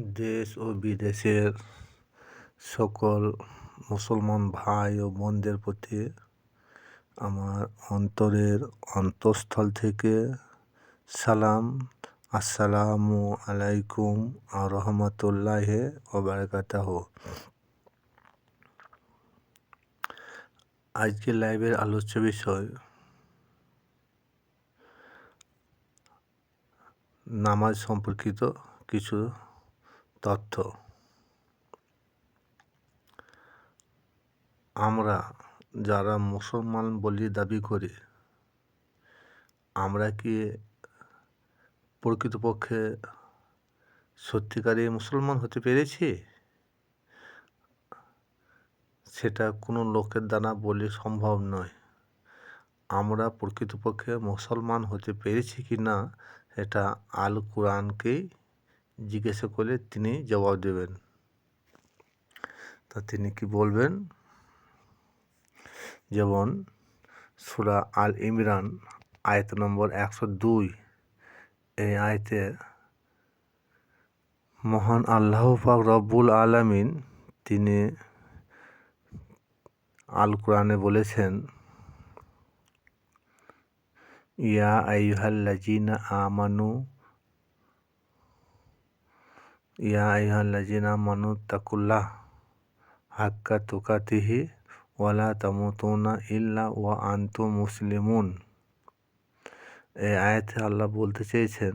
দেশ ও বিদেশের সকল মুসলমান ভাই ও বোনদের প্রতি আমার অন্তরের অন্তঃস্থল থেকে সালাম, আসসালামু আলাইকুম আর রহমতুল্লাহে ওবারাকাতাহ আজকে লাইভের আলোচ্য বিষয় নামাজ সম্পর্কিত কিছু তথ্য। আমরা যারা মুসলমান বলি দাবি করি, আমরা কি প্রকৃতপক্ষে সত্যিকারে মুসলমান হতে পেরেছি? সেটা কোনো লোকের দ্বারা বলে সম্ভব নয়। আমরা প্রকৃতপক্ষে মুসলমান হতে পেরেছি কি না এটা আল কোরআনকেই জিজ্ঞাসা করলে তিনি জবাব দেবেন। তা তিনি কি বলবেন? যেমন সুরা আল ইমরান, আয়ত নম্বর একশো দুই। এই আয়তে, মহান আল্লাহ পাক রব্বুল আলমিন তিনি আল কোরআনে বলেছেন, ইয়া আইহাল্লাজিনা আমানু ইয়া আইহাল্লাজিনা মানু তাকুল্লাহ হাক্কা তুকাতিহি ওয়ালা তামুতুনা ইল্লা ওয়া আন্তু মুসলিমুন এই আয়াতে আল্লাহ বলতে চেয়েছেন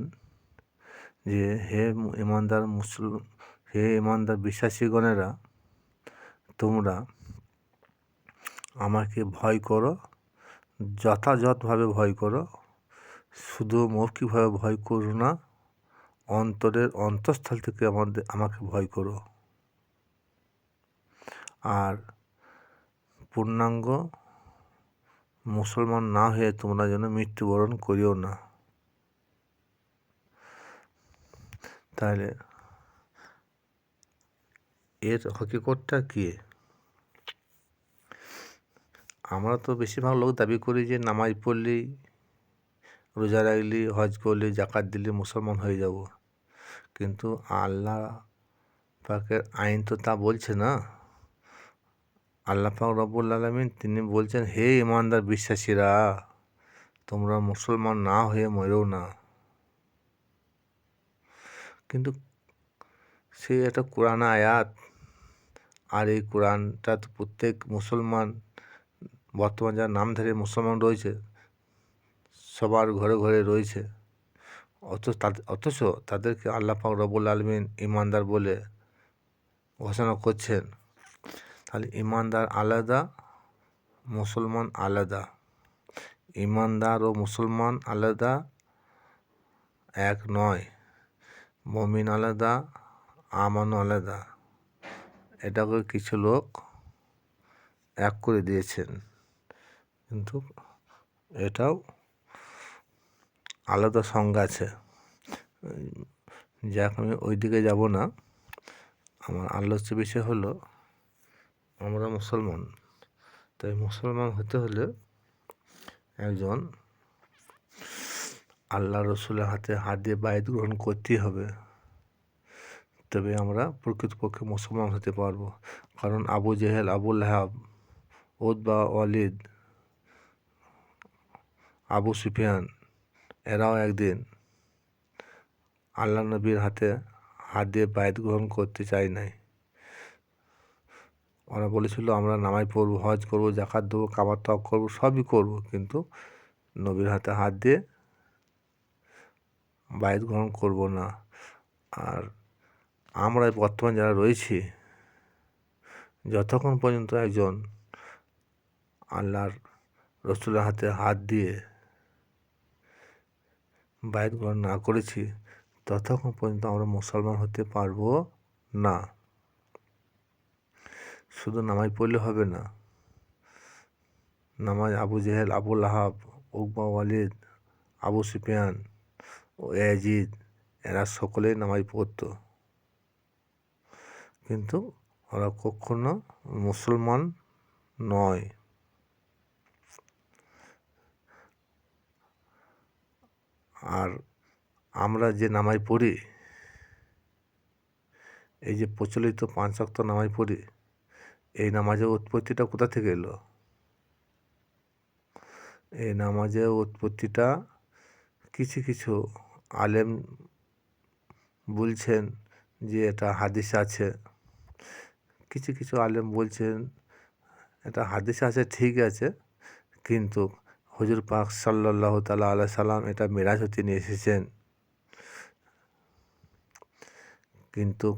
যে হে ইমানদার মুসল হে ইমানদার বিশ্বাসীগণেরা, তোমরা আমাকে ভয় করো, যথাযথভাবে ভয় করো, শুধু মৌখিকভাবে ভয় করো না অন্তরের অন্তঃস্থল থেকে আমাদের, আমাকে ভয় করো। আর পূর্ণাঙ্গ মুসলমান না হয়ে তোমরা যেন মৃত্যুবরণ করিও না। তাহলে এর হকিকতটা কী? আমরা তো বেশিরভাগ লোক দাবি করি যে নামাজ পড়লেই রোজা রাখলি, হজ করলি, জাকাত দিলে মুসলমান হয়ে যাব। কিন্তু আল্লাহ পাকের আইন তো তা বলছে না। আল্লাহ পাক রব্বুল আলমিন তিনি বলছেন, হে ইমানদার বিশ্বাসীরা, তোমরা মুসলমান না হয়ে মরেও না। কিন্তু সে একটা কোরআন আয়াত, আর এই কোরআনটা তো প্রত্যেক মুসলমান, বর্তমান যারা নামধারী মুসলমান রয়েছে, সবার ঘরে ঘরে রয়েছে। অথচ তাদের অথচ তাদেরকে আল্লাহ পাক রবুল আলমিন ইমানদার বলে ঘোষণা করছেন। তাহলে ইমানদার আলাদা, মুসলমান আলাদা। ইমানদার ও মুসলমান আলাদা এক নয়। মমিন আলাদা আমানও আলাদা। এটাকে কিছু লোক এক করে দিয়েছেন। কিন্তু এটাও আলাদা সংজ্ঞা আছে। যাক, আমি ওই দিকে যাব না। আমার আলোচ্য বিষয় হলো, আমরা মুসলমান। তাই মুসলমান হতে হলে একজন আল্লাহ রসুলের হাতে হাত দিয়ে বায়ত গ্রহণ করতেই হবে। তবে আমরা প্রকৃতপক্ষে মুসলমান হতে পারব। কারণ আবু জেহেল আবুল হাব ওদ বা ওয়ালিদ, আবু সুফিয়ান এরাও একদিন আল্লাহ নবীর হাতে হাত দিয়ে বায়ত গ্রহণ করতে চাই নাই। ওরা বলেছিল, আমরা নামাজ পড়ব, হজ করব জাকাত দেবো কাবার তক করব, সবই করব। কিন্তু নবীর হাতে হাত দিয়ে বায়ত গ্রহণ করব না। আর আমরা বর্তমান যারা রয়েছি, যতক্ষণ পর্যন্ত একজন আল্লাহর রসুলের হাতে হাত দিয়ে বায়ত গ্রহণ না করেছি, ততক্ষণ পর্যন্ত আমরা মুসলমান হতে পারব না। শুধু নামাজ পড়লে হবে না। নামাজ আবু জেহেল আবুল আহাব উকবা, ওয়ালিদ, আবু সুফিয়ান ও এজিদ এরা সকলেই নামাজ পড়ত। কিন্তু ওরা কখনো মুসলমান নয়। আর আমরা যে নামাজ পড়ি, এই যে প্রচলিত পাঁচ ওয়াক্ত নামাজ পড়ি, এই নামাজের উৎপত্তিটা কোথা থেকে এলো? এই নামাজের উৎপত্তিটা কিছু কিছু আলেম বলছেন যে এটা হাদিস আছে। কিছু কিছু আলেম বলছেন, এটা হাদিস আছে, ঠিক আছে, কিন্তু হজুর পাক সাল্লাহ তালা আল্লাহ সাল্লাম এটা মেরাজ হতে নিয়ে এসেছেন। কিন্তু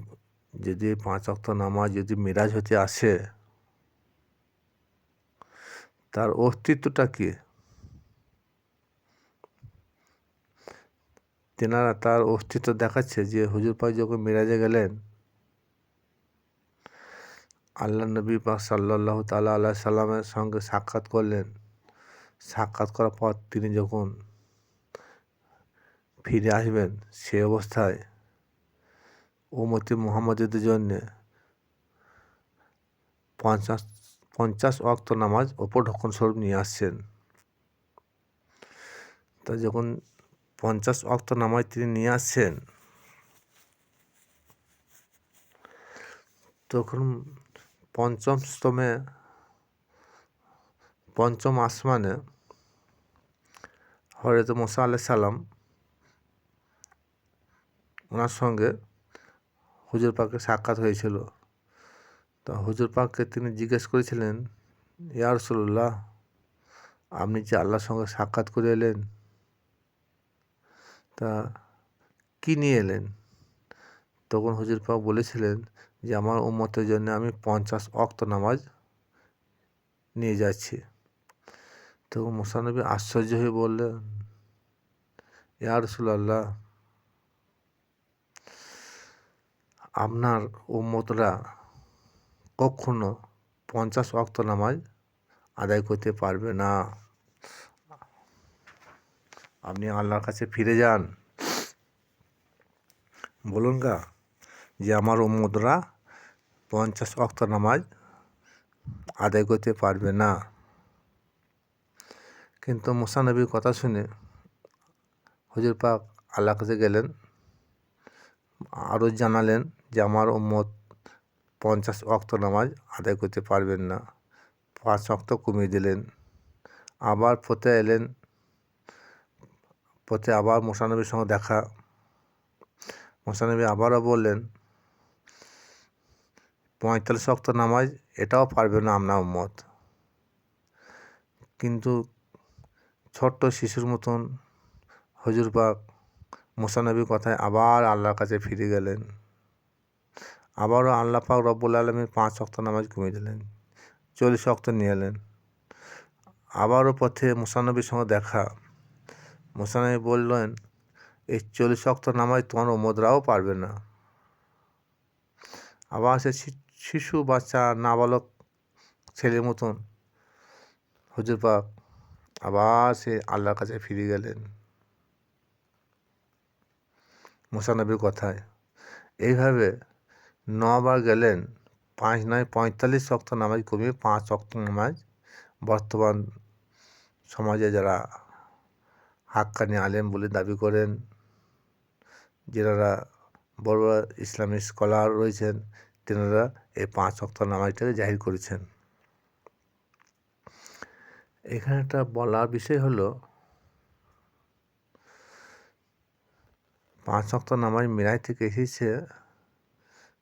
যদি পাঁচ অক্ত নামাজ যদি মিরাজ হতে আসে, তার অস্তিত্বটা কী? তেনারা তার অস্তিত্ব দেখাচ্ছে যে হুজুর পাক যখন মিরাজে গেলেন, আল্লাহ নবী পাক সাল্লাহ তাল্লাহ আল্লাহ সাল্লামের সঙ্গে সাক্ষাৎ করলেন। সাক্ষাৎ করার পর তিনি যখন ফিরে আসবেন সে অবস্থায় উমতি মোহাম্মদের জন্যে পঞ্চাশ পঞ্চাশ অক্ত নামাজ ওপর ঢক্কন স্বরূপ নিয়ে আসছেন। তা যখন পঞ্চাশ অক্ত নামাজ তিনি নিয়ে আসছেন, তখন পঞ্চম স্তমে পঞ্চম আসমানে হরত মোসা আলাহ সালাম ওনার সঙ্গে হুজুর পাকের সাক্ষাৎ হয়েছিল। তা হুজুর পাককে তিনি জিজ্ঞেস করেছিলেন, ইয়া রসুল্লাহ আপনি যে আল্লাহর সঙ্গে সাক্ষাৎ করে এলেন? তা কী নিয়ে এলেন? তখন হুজুর পাক বলেছিলেন যে, আমার উম্মতের জন্য আমি পঞ্চাশ অক্ত নামাজ নিয়ে যাচ্ছি। তখন মোসানবী আশ্চর্য হয়ে বললেন, ইয়া রসুল্লাহ আপনার উম্মতরা কখনো পঞ্চাশ অক্ত নামাজ আদায় করতে পারবে না। আপনি আল্লাহর কাছে ফিরে যান। বলুন গা, যে আমার উম্মতরা পঞ্চাশ অক্ত নামাজ আদায় করতে পারবে না। কিন্তু মুসানবীর কথা শুনে হজুর পাক আল্লাহ কাছে গেলেন আরও জানালেন যে আমার উম্মত পঞ্চাশ অক্ত নামাজ আদায় করতে পারবেন না। পাঁচ অক্ত কমিয়ে দিলেন। আবার পথে এলেন, পথে আবার মোসানবীর সঙ্গে দেখা। মোসানবী আবারও বললেন, পঁয়তাল্লিশ অক্ত নামাজ এটাও পারবে না আপনার উম্মত। কিন্তু ছোট্ট শিশুর মতন হজুর পাক মুসানবীর কথায় আবার আল্লাহর কাছে ফিরে গেলেন। আবারও আল্লাহ পাক রব্বুল আলমীর পাঁচ অক্ত নামাজ কমিয়ে দিলেন, চল্লিশ অক্ত নিয়ে এলেন। আবারও পথে মুসানবীর সঙ্গে দেখা। মুসানবী বললেন, এই চল্লিশ অক্ত নামাজ তোমার ওমদরাও পারবে না। আবার সে শিশু, বাচ্চা, নাবালক ছেলের মতন হজুর পাক আবার সে আল্লাহর কাছে ফিরে গেলেন। মুসানবীর কথায়, এইভাবে নবার গেলেন, পাঁচ নয়, পঁয়তাল্লিশ শক্ত নামাজ কমিয়ে পাঁচ অক্ত নামাজ বর্তমান সমাজে যারা হাক্কানি আলেম বলে দাবি করেন যারা বড় বড় ইসলামিক স্কলার রয়েছেন, তেনারা এই পাঁচ শক্ত নামাজটাকে জাহির করেছেন। এখানে একটা বলার বিষয় হলো, পাঁচ অক্ত নামাজ মিরাই থেকে এসেছে,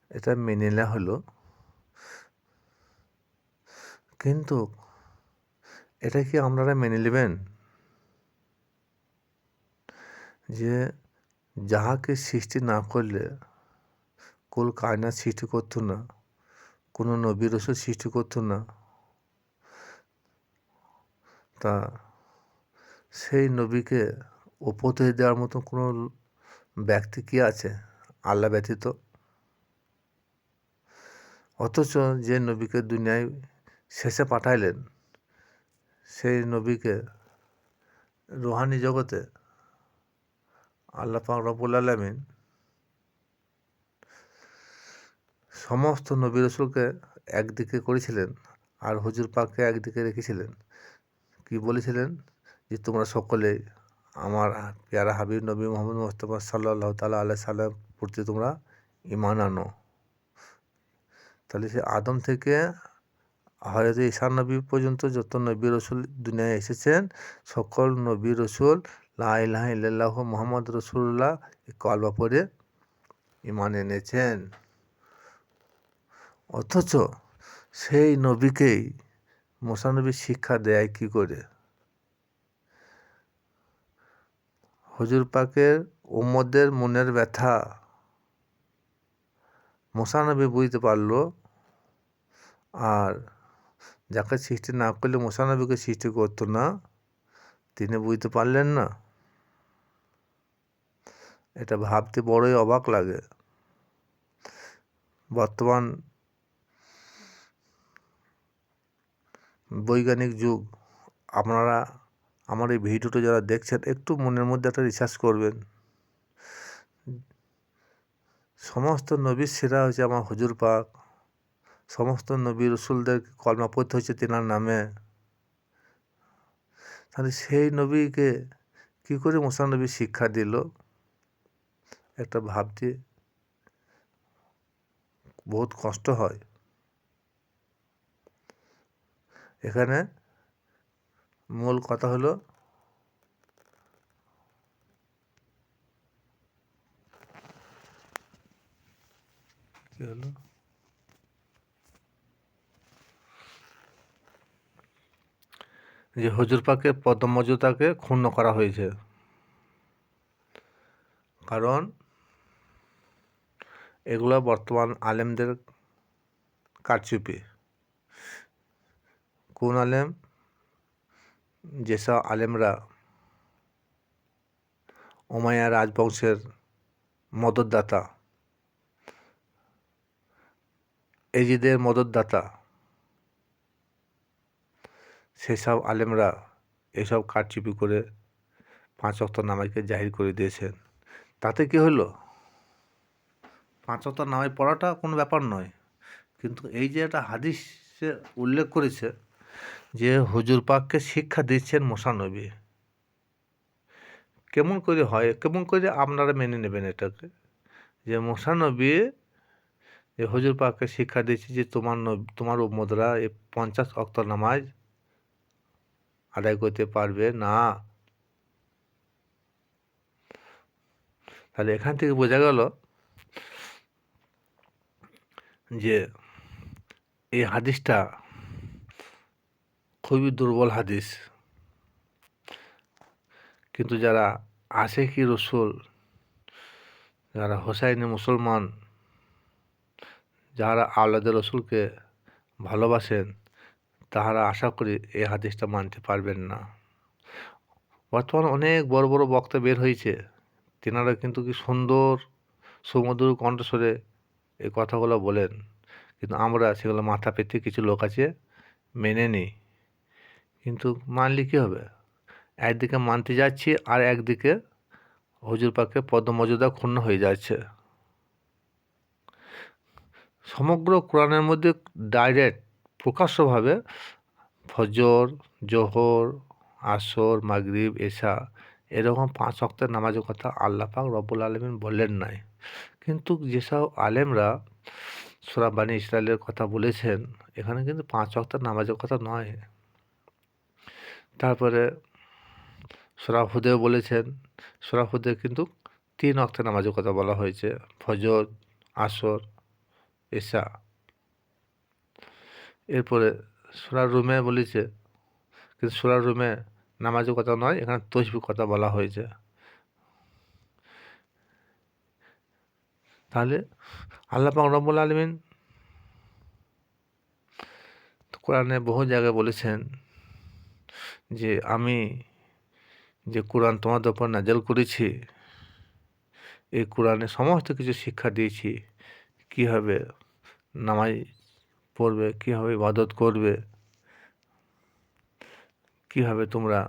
এটা মেনে নেওয়া হলো। কিন্তু এটা কি আপনারা মেনে নেবেন? যে যাহাকে সৃষ্টি না করলে কুল কায়না সৃষ্টি করতো না, কোনো নবীর ওষুধ সৃষ্টি করতো না তা সেই নবীকে উপদেশ দেওয়ার মতো কোনো ব্যক্তি কি আছে? আল্লাহ ব্যতীত। অথচ যে নবীকে দুনিয়ায় শেষে পাঠাইলেন, সেই নবীকে রুহানি জগতে আল্লাহ রবুল আলমিন সমস্ত নবী রসুলকে একদিকে করেছিলেন আর হুজুর পাককে একদিকে রেখেছিলেন। কি বলেছিলেন? যে তোমরা সকলে আমার পেয়ারা হাবিব নবী মোহাম্মদ মোস্তফা সাল্লাহ তালা আল্লাহ সাল্লাম প্রতি তোমরা ইমান আনো। তাহলে সে আদম থেকে হয়তো ঈশান নবী পর্যন্ত যত নবী রসুল দুনিয়ায় এসেছেন, সকল নবী রসুল লাহ মোহাম্মদ রসুল্লাহ কলবা পরে ইমান এনেছেন। অথচ সেই নবীকেই মোসানবী শিক্ষা দেয় কি করে? হজুর পাকের উম্মদের মনের ব্যথা। মোসানবী বুঝতে পারল আর যাকে সৃষ্টি না করলে মোসানবীকে সৃষ্টি করতো না, তিনি বুঝতে পারলেন না। এটা ভাবতে বড়ই অবাক লাগে। বর্তমান বৈজ্ঞানিক যুগ, আপনারা আমার এই ভিডিওটা যারা দেখছেন, একটু মনের মধ্যে একটা রিসার্চ করবেন। সমস্ত নবীর সেরা হচ্ছে আমার হজুর পাক। সমস্ত নবী রসুলদের কলমা পড়তে হয়েছে তেনার নামে। তাহলে সেই নবীকে কী করে নবী শিক্ষা দিল? একটা ভাবতে বহুত কষ্ট হয়। এখানে মূল কথা হলো হলো? যে হজুর পাকে পদমর্যাদাকে ক্ষুণ্ণ করা হয়েছে। কারণ এগুলো বর্তমান আলেমদের কারচুপি। কোন আলেম? যেসব আলেমরা ওমায়া রাজবংশের মদতদাতা, এজিদের মদতদাতা, সেসব আলেমরা এসব কারচুপি করে পাঁচ অক্ত নামাইকে জাহির করে দিয়েছেন। তাতে কি হলো? পাঁচ অক্ত নামাই পড়াটা কোনো ব্যাপার নয়। কিন্তু এই যে একটা হাদিসে উল্লেখ করেছে যে হুজুর পাককে শিক্ষা দিচ্ছেন মোসানবী। কেমন করে হয়? কেমন করে আপনারা মেনে নেবেন এটাকে? যে মোসানবী যে হুজুর পাককে শিক্ষা দিচ্ছি যে তোমার তোমার উম্মদরা এই পঞ্চাশ অক্ত নামাজ আদায় করতে পারবে না। তাহলে এখান থেকে বোঝা গেল যে এই হাদিসটা খুবই দুর্বল হাদিস। কিন্তু যারা কি রসুল, যারা হোসাইনি মুসলমান, যারা আল্লাদের রসুলকে ভালোবাসেন, তাহারা আশা করি এই হাদিসটা মানতে পারবেন না। বর্তমানে অনেক বড় বড় বক্তা বের হয়েছে, তেনারা কিন্তু কি সুন্দর সুমধুর কণ্ঠস্বরে এই কথাগুলো বলেন। কিন্তু আমরা সেগুলো মাথা পেতে কিছু লোক আছে মেনে নিই। কিন্তু মানলে কী হবে? একদিকে মানতে যাচ্ছি আর একদিকে হজুর পাকে পদ্মমর্যাদা ক্ষুণ্ণ হয়ে যাচ্ছে। সমগ্র কোরআনের মধ্যে ডাইরেক্ট প্রকাশ্যভাবে ফজর, জোহর, আসর, মাগরিব, এশা এরকম পাঁচ অক্টের নামাজের কথা আল্লাহ পাক রব্বুল আলমিন বললেন নাই। কিন্তু যেসব আলেমরা সোরাবানি ইসরায়েলের কথা বলেছেন, এখানে কিন্তু পাঁচ অক্টের নামাজের কথা নয়। তারপরে সোরাফুদে বলেছেন সোরাফুদে কিন্তু তিন অক্টের নামাজের কথা বলা হয়েছে, ফজর, আসর এশা এরপরে সোলার রুমে বলেছে, কিন্তু সোলার রুমে নামাজের কথা নয়, এখানে তসবির কথা বলা হয়েছে। তাহলে আল্লাহ রব্বুল আলমিন কোরআনে বহু জায়গায় বলেছেন যে আমি যে কোরআন তোমাদের উপর নাজেল করেছি, এই কোরআনে সমস্ত কিছু শিক্ষা দিয়েছি, কীভাবে নামাজ পড়বে, কীভাবে ইবাদত করবে, কীভাবে তোমরা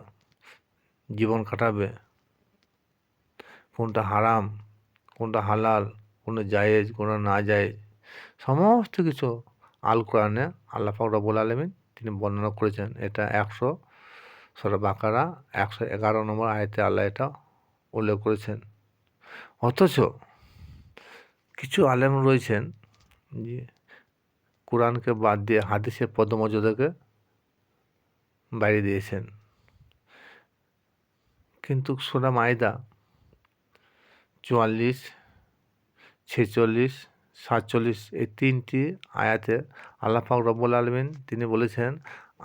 জীবন কাটাবে, কোনটা হারাম, কোনটা হালাল কোনো জায়েজ কোনো না জায়েজ, সমস্ত কিছু আল কোরআনে আল্লাহ রবুল আলমিন তিনি বর্ণনা করেছেন। এটা একশো সরা বাকারা, একশো এগারো নম্বর আয়তে আল্লাহ এটা উল্লেখ করেছেন। অথচ কিছু আলেম রয়েছেন যে কোরআনকে বাদ দিয়ে হাদিসের পদমর্যাদাকে বাড়িয়ে দিয়েছেন। কিন্তু সোনা মায়দা চুয়াল্লিশ, ছেচল্লিশ, সাতচল্লিশ এই তিনটি আয়াতে আল্লাহ রব্বুল আলমিন তিনি বলেছেন,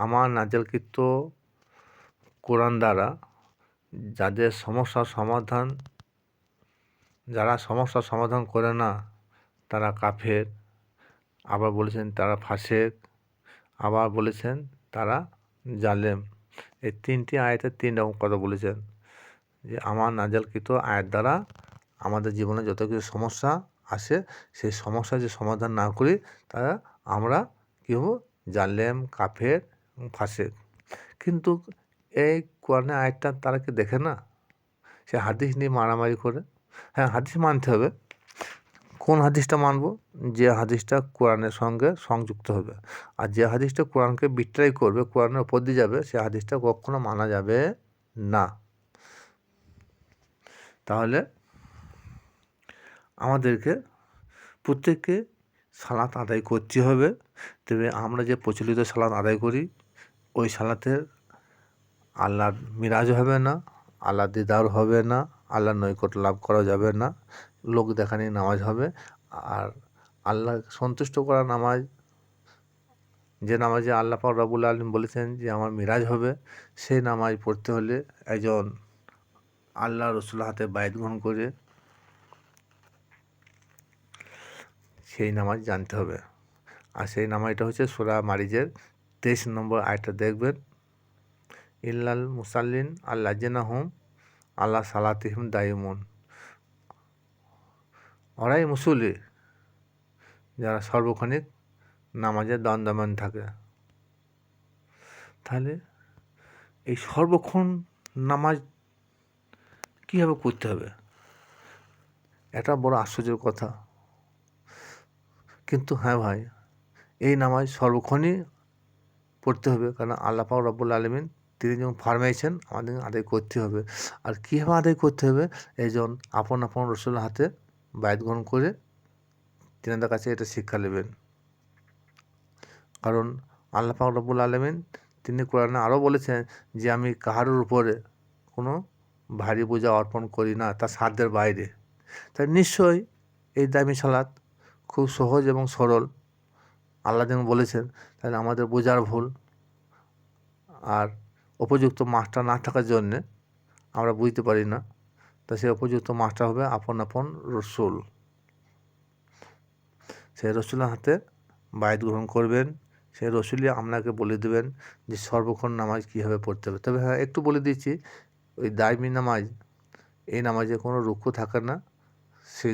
আমার নাজেলকৃত কোরআন দ্বারা যাদের সমস্যার সমাধান, যারা সমস্যার সমাধান করে না, তারা কাফের। আবার বলেছেন তারা ফাসেক। আবার বলেছেন তারা জালেম। এই তিনটি আয়াতে তিন রকম কথা বলেছেন যে, আমার নাজালকৃত আয়ের দ্বারা আমাদের জীবনে যত কিছু সমস্যা আসে, সেই সমস্যা যে সমাধান না করি তারা আমরা কী হব জালেম, কাফের, ফাসেক। কিন্তু এই কোরআনের আয়াতটা তারা কি দেখে না? সে হাদিস নিয়ে মারামারি করে। হ্যাঁ হাদিস মানতে হবে। কোন হাদিসটা মানব? যে হাদিসটা কোরআনের সঙ্গে সংযুক্ত হবে। আর যে হাদিসটা কোরআনকে বিট্রাই করবে, কোরআনের ওপর দিয়ে যাবে, সে হাদিসটা কখনো মানা যাবে না। তাহলে আমাদেরকে প্রত্যেককে সালাত আদায় করতে হবে। তবে আমরা যে প্রচলিত সালাত আদায় করি, ওই সালাতের আল্লাহর মিরাজ হবে না আল্লাহ দিদার হবে না আল্লাহ নৈকট লাভ করা যাবে না, লোক দেখানি নামাজ হবে। আর আল্লাহ সন্তুষ্ট করা নামাজ, যে নামাজে আল্লাহ পাক রবুল আলম বলেছেন যে, আমার মিরাজ হবে। সেই নামাজ পড়তে হলে একজন আল্লাহ রসুল হাতে বায়ত গ্রহণ করে সেই নামাজ জানতে হবে। আর সেই নামাজটা হচ্ছে সুরা মারিজের তেইশ নম্বর আয়টা দেখবেন। ইল্লাল মুসাল্লিন আল্লাহ জেনা হুম আল্লাহ সালাতিহিম দায়মুন। ওরাই মুসলি যারা সর্বক্ষণিক নামাজের দণ্ডামান থাকে। তাহলে এই সর্বক্ষণ নামাজ কীভাবে করতে হবে? এটা বড় আশ্চর্যের কথা। কিন্তু হ্যাঁ ভাই, এই নামাজ সর্বক্ষণই পড়তে হবে। কারণ আল্লাহ পাক রব্বুল আলমিন তিনি যেমন ফার্মাইছেন আমাদের আদায় করতে হবে। আর কীভাবে আদায় করতে হবে? এইজন আপন আপন রসুল হাতে বায়ত গ্রহণ করে তিনাদের কাছে এটা শিক্ষা নেবেন। কারণ আল্লাহ পাক রব্বুল আলমিন তিনি কোরআনে আরও বলেছেন যে, আমি কাহারোর উপরে কোনো ভারী বোঝা অর্পণ করি না, তার সাধ্যের বাইরে। তাই নিশ্চয়ই এই দামি সালাদ খুব সহজ এবং সরল। আল্লাহ যেমন বলেছেন, তাহলে আমাদের বোঝার ভুল। আর উপযুক্ত মাস্টার না থাকার জন্যে আমরা বুঝতে পারি না। তা সেই উপযুক্ত মাস্টার হবে আপন আপন রসুল। সেই রসুলের হাতে বায়ত গ্রহণ করবেন। সেই রসুলই আপনাকে বলে দেবেন যে সর্বক্ষণ নামাজ কীভাবে পড়তে হবে। তবে হ্যাঁ একটু বলে দিচ্ছি, ওই দায়মি নামাজ, এই নামাজে কোনো রুক্ষ থাকে না। সেই